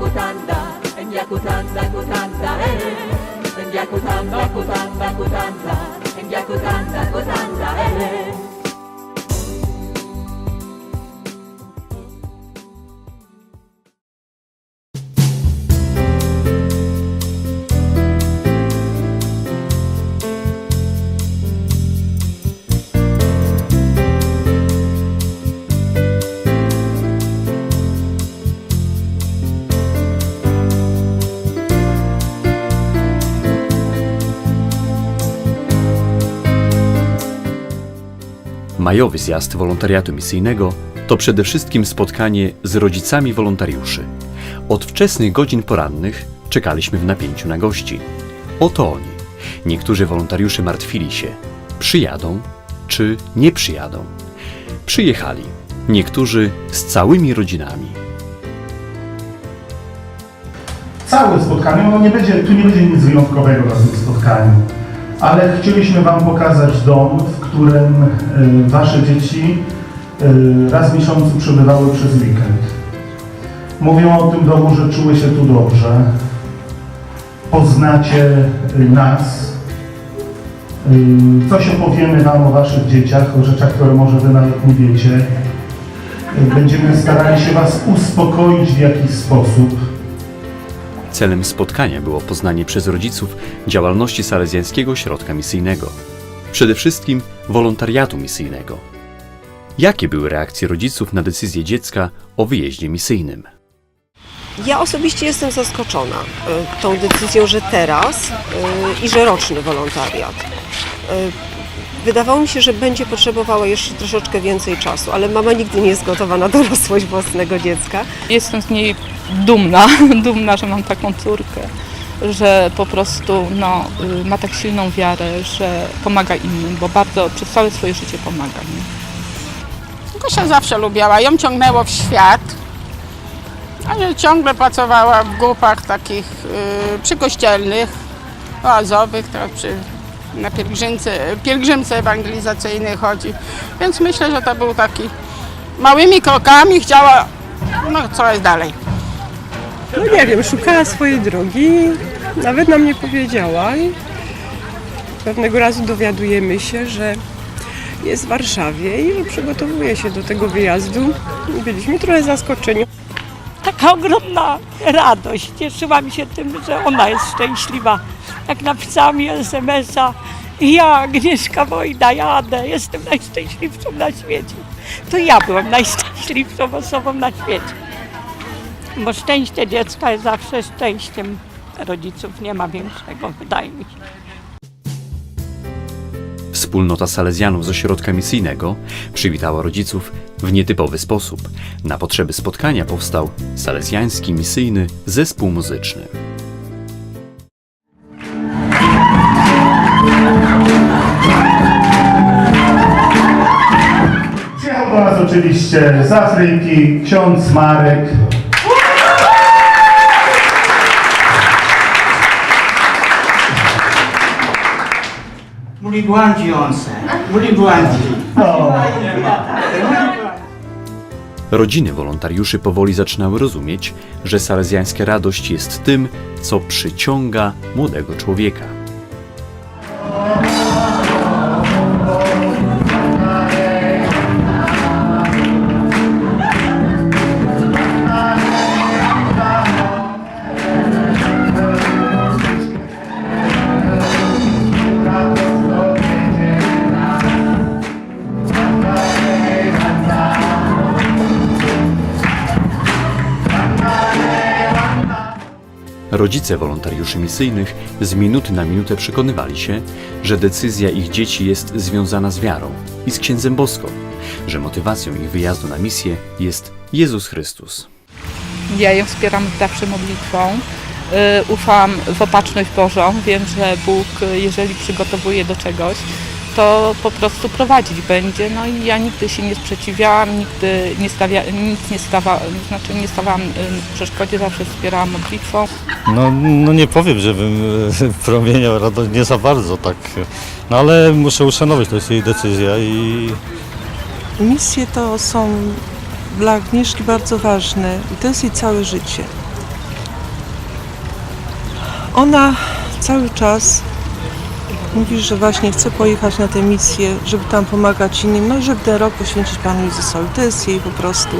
kutanda, endia kutanda, kutanda, eh. Endia kutanda, kutanda, kutanda, endia kutanda, kutanda, Majowy zjazd wolontariatu misyjnego to przede wszystkim spotkanie z rodzicami wolontariuszy. Od wczesnych godzin porannych czekaliśmy w napięciu na gości. Oto oni. Niektórzy wolontariusze martwili się, przyjadą czy nie przyjadą. Przyjechali, niektórzy z całymi rodzinami. Całe spotkanie, no nie będzie, tu nie będzie nic wyjątkowego na tym spotkaniu, ale chcieliśmy Wam pokazać dom, w którym y, Wasze dzieci y, raz w miesiącu przebywały przez weekend. Mówią o tym domu, że czuły się tu dobrze. Poznacie y, nas. Coś opowiemy Wam o Waszych dzieciach, o rzeczach, które może Wy nawet nie wiecie. Będziemy starali się Was uspokoić w jakiś sposób. Celem spotkania było poznanie przez rodziców działalności Salezjańskiego Ośrodka Misyjnego. Przede wszystkim wolontariatu misyjnego. Jakie były reakcje rodziców na decyzję dziecka o wyjeździe misyjnym? Ja osobiście jestem zaskoczona y, tą decyzją, że teraz y, i że roczny wolontariat. Y, Wydawało mi się, że będzie potrzebowała jeszcze troszeczkę więcej czasu, ale mama nigdy nie jest gotowa na dorosłość własnego dziecka. Jestem z niej dumna, dumna, że mam taką córkę, że po prostu no, y, ma tak silną wiarę, że pomaga innym, bo bardzo przez całe swoje życie pomaga mi. Gosia zawsze lubiała, ją ciągnęło w świat, ale ciągle pracowała w grupach takich y, przykościelnych, oazowych, teraz przy, na pielgrzymce, pielgrzymce ewangelizacyjnej chodzi. Więc myślę, że to był taki małymi krokami chciała no, coraz dalej. No nie wiem, szukała swojej drogi, nawet nam nie powiedziała i pewnego razu dowiadujemy się, że jest w Warszawie i że przygotowuje się do tego wyjazdu. Byliśmy trochę zaskoczeni. taka ogromna radość. Cieszyłam się tym, że ona jest szczęśliwa. Jak napisała mi SMS-a, ja, Agnieszka Wojna, jadę, jestem najszczęśliwszą na świecie. To ja byłam najszczęśliwszą osobą na świecie. Bo szczęście dziecka jest zawsze szczęściem rodziców, nie ma większego, wydaje mi się. Wspólnota Salezjanów z ośrodka misyjnego przywitała rodziców w nietypowy sposób. Na potrzeby spotkania powstał Salezjański Misyjny Zespół Muzyczny. Przyjechał do nas oczywiście z Afryki ksiądz Marek. Muli błądzi on se. Muli błądzi. Rodziny wolontariuszy powoli zaczynały rozumieć, że salezjańska radość jest tym, co przyciąga młodego człowieka. Rodzice wolontariuszy misyjnych z minuty na minutę przekonywali się, że decyzja ich dzieci jest związana z wiarą i z księdzem boską, że motywacją ich wyjazdu na misję jest Jezus Chrystus. Ja ją wspieram zawsze modlitwą. y, Ufam w opatrzność Bożą. Wiem, że Bóg, y, jeżeli przygotowuje do czegoś, to po prostu prowadzić będzie. No i ja nigdy się nie sprzeciwiałam, nigdy nie stawia, nic nie stawa, znaczy nie stawałam w przeszkodzie, zawsze wspierałam modlitwą. No, no nie powiem, żebym e, promieniał radość, nie za bardzo tak. No ale muszę uszanować, to jest jej decyzja i Misje to są dla Agnieszki bardzo ważne i to jest jej całe życie. Ona cały czas mówi, że właśnie chce pojechać na tę misję, żeby tam pomagać innym, no i żeby ten rok poświęcić Panu Jezusowi. To jest jej po prostu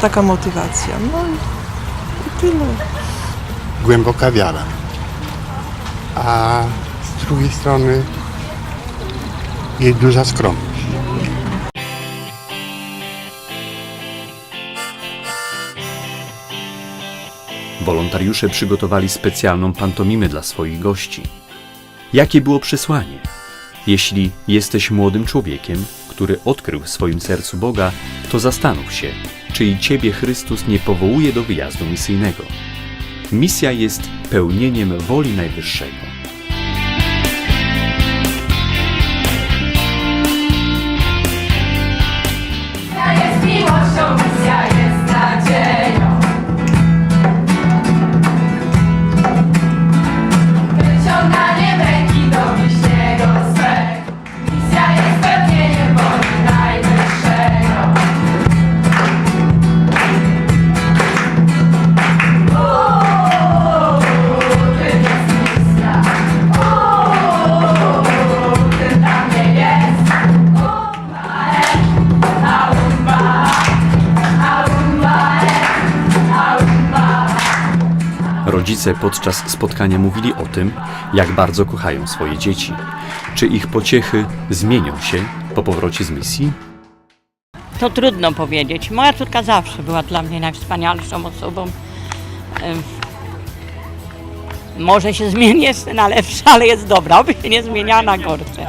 taka motywacja. No i, i tyle. głęboka wiara. A z drugiej strony jej duża skromność. Wolontariusze przygotowali specjalną pantomimę dla swoich gości. Jakie było przesłanie? Jeśli jesteś młodym człowiekiem, który odkrył w swoim sercu Boga, to zastanów się, czy i ciebie Chrystus nie powołuje do wyjazdu misyjnego. Misja jest pełnieniem woli Najwyższego. Rodzice podczas spotkania mówili o tym, jak bardzo kochają swoje dzieci. Czy ich pociechy zmienią się po powrocie z misji? To trudno powiedzieć. Moja córka zawsze była dla mnie najwspanialszą osobą. Może się zmieni jeszcze na lepsze, ale jest dobra, oby się nie zmieniała na gorsze.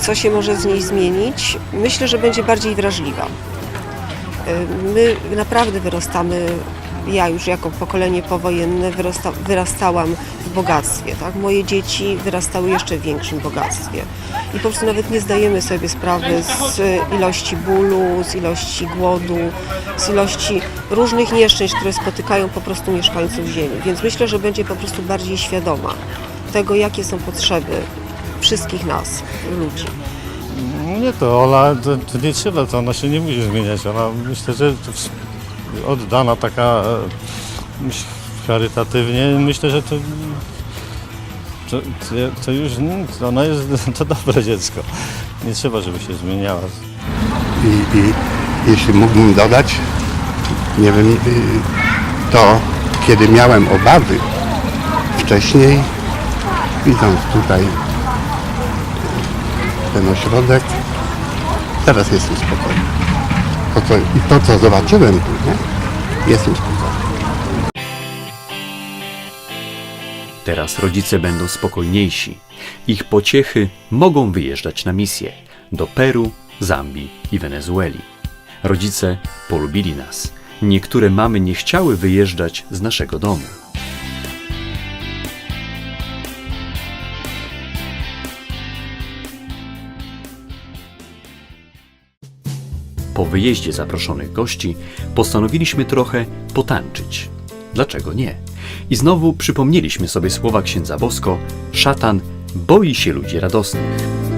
Co się może z niej zmienić? Myślę, że będzie bardziej wrażliwa. My naprawdę wyrastamy, ja już jako pokolenie powojenne wyrasta, wyrastałam w bogactwie. Tak? Moje dzieci wyrastały jeszcze w większym bogactwie. I po prostu nawet nie zdajemy sobie sprawy z ilości bólu, z ilości głodu, z ilości różnych nieszczęść, które spotykają po prostu mieszkańców Ziemi. Więc myślę, że będzie po prostu bardziej świadoma tego, jakie są potrzeby wszystkich nas, ludzi. No Nie to, Ola, to, to nie trzeba, to ona się nie musi zmieniać. Ona myślę, że oddana taka e, charytatywnie, myślę, że to, to, to, już nic, ona jest to dobre dziecko. Nie trzeba, żeby się zmieniała. I, i jeśli mógłbym dodać, nie wiem, y, to kiedy miałem obawy wcześniej, widząc tutaj ten ośrodek, teraz jestem spokojny. To, co, I to, co zobaczyłem nie? jestem spokojny. Teraz rodzice będą spokojniejsi. Ich pociechy mogą wyjeżdżać na misję do Peru, Zambii i Wenezueli. Rodzice polubili nas. Niektóre mamy nie chciały wyjeżdżać z naszego domu. Po wyjeździe zaproszonych gości postanowiliśmy trochę potańczyć. Dlaczego nie? I znowu przypomnieliśmy sobie słowa księdza Bosko: Szatan boi się ludzi radosnych.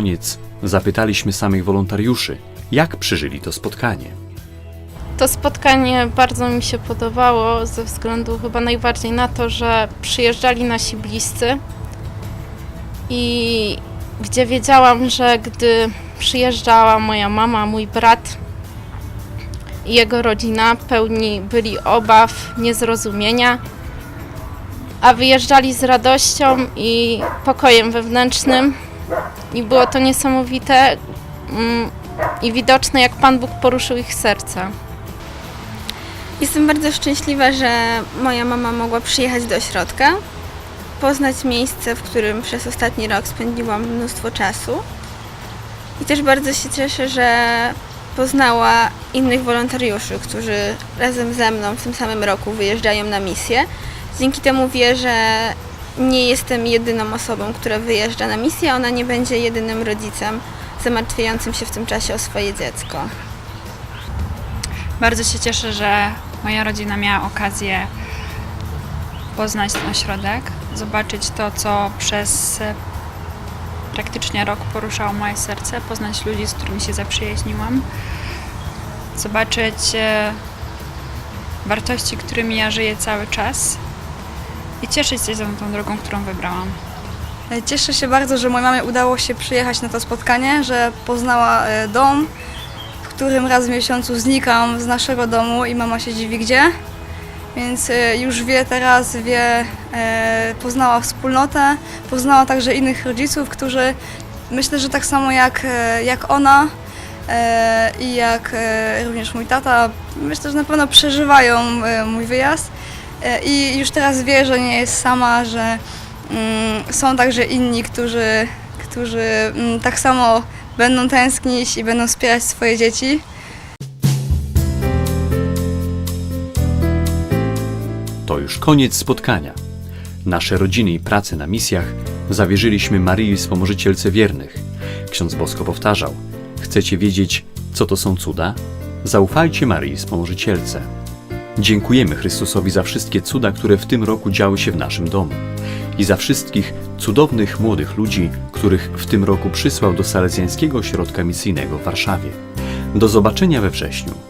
Koniec. Zapytaliśmy samych wolontariuszy, jak przeżyli to spotkanie. To spotkanie bardzo mi się podobało ze względu chyba najbardziej na to, że przyjeżdżali nasi bliscy. I gdzie wiedziałam, że gdy przyjeżdżała moja mama, mój brat i jego rodzina, pełni byli obaw, niezrozumienia, a wyjeżdżali z radością i pokojem wewnętrznym i było to niesamowite mm, i widoczne, jak Pan Bóg poruszył ich serca. Jestem bardzo szczęśliwa, że moja mama mogła przyjechać do ośrodka, poznać miejsce, w którym przez ostatni rok spędziłam mnóstwo czasu. I też bardzo się cieszę, że poznała innych wolontariuszy, którzy razem ze mną w tym samym roku wyjeżdżają na misję. Dzięki temu wie, że nie jestem jedyną osobą, która wyjeżdża na misję, ona nie będzie jedynym rodzicem zamartwiającym się w tym czasie o swoje dziecko. Bardzo się cieszę, że moja rodzina miała okazję poznać ten ośrodek, zobaczyć to, co przez e, praktycznie rok poruszało moje serce, poznać ludzi, z którymi się zaprzyjaźniłam, zobaczyć e, wartości, którymi ja żyję cały czas i cieszyć się tą, tą drogą, którą wybrałam. Cieszę się bardzo, że mojej mamie udało się przyjechać na to spotkanie, że poznała e, dom, w którym raz w miesiącu znikam z naszego domu i mama się dziwi gdzie. Więc e, już wie teraz, wie, e, poznała wspólnotę, poznała także innych rodziców, którzy myślę, że tak samo jak, e, jak ona e, i jak e, również mój tata, myślę, że na pewno przeżywają e, mój wyjazd. E, I już teraz wie, że nie jest sama, że Mm, Są także inni, którzy, którzy mm, tak samo będą tęsknić i będą wspierać swoje dzieci. To już koniec spotkania. Nasze rodziny i prace na misjach zawierzyliśmy Maryi Wspomożycielce Wiernych. Ksiądz Bosko powtarzał: Chcecie wiedzieć, co to są cuda? Zaufajcie Maryi Wspomożycielce. Dziękujemy Chrystusowi za wszystkie cuda, które w tym roku działy się w naszym domu i za wszystkich cudownych młodych ludzi, których w tym roku przysłał do Salezjańskiego Ośrodka Misyjnego w Warszawie. Do zobaczenia we wrześniu.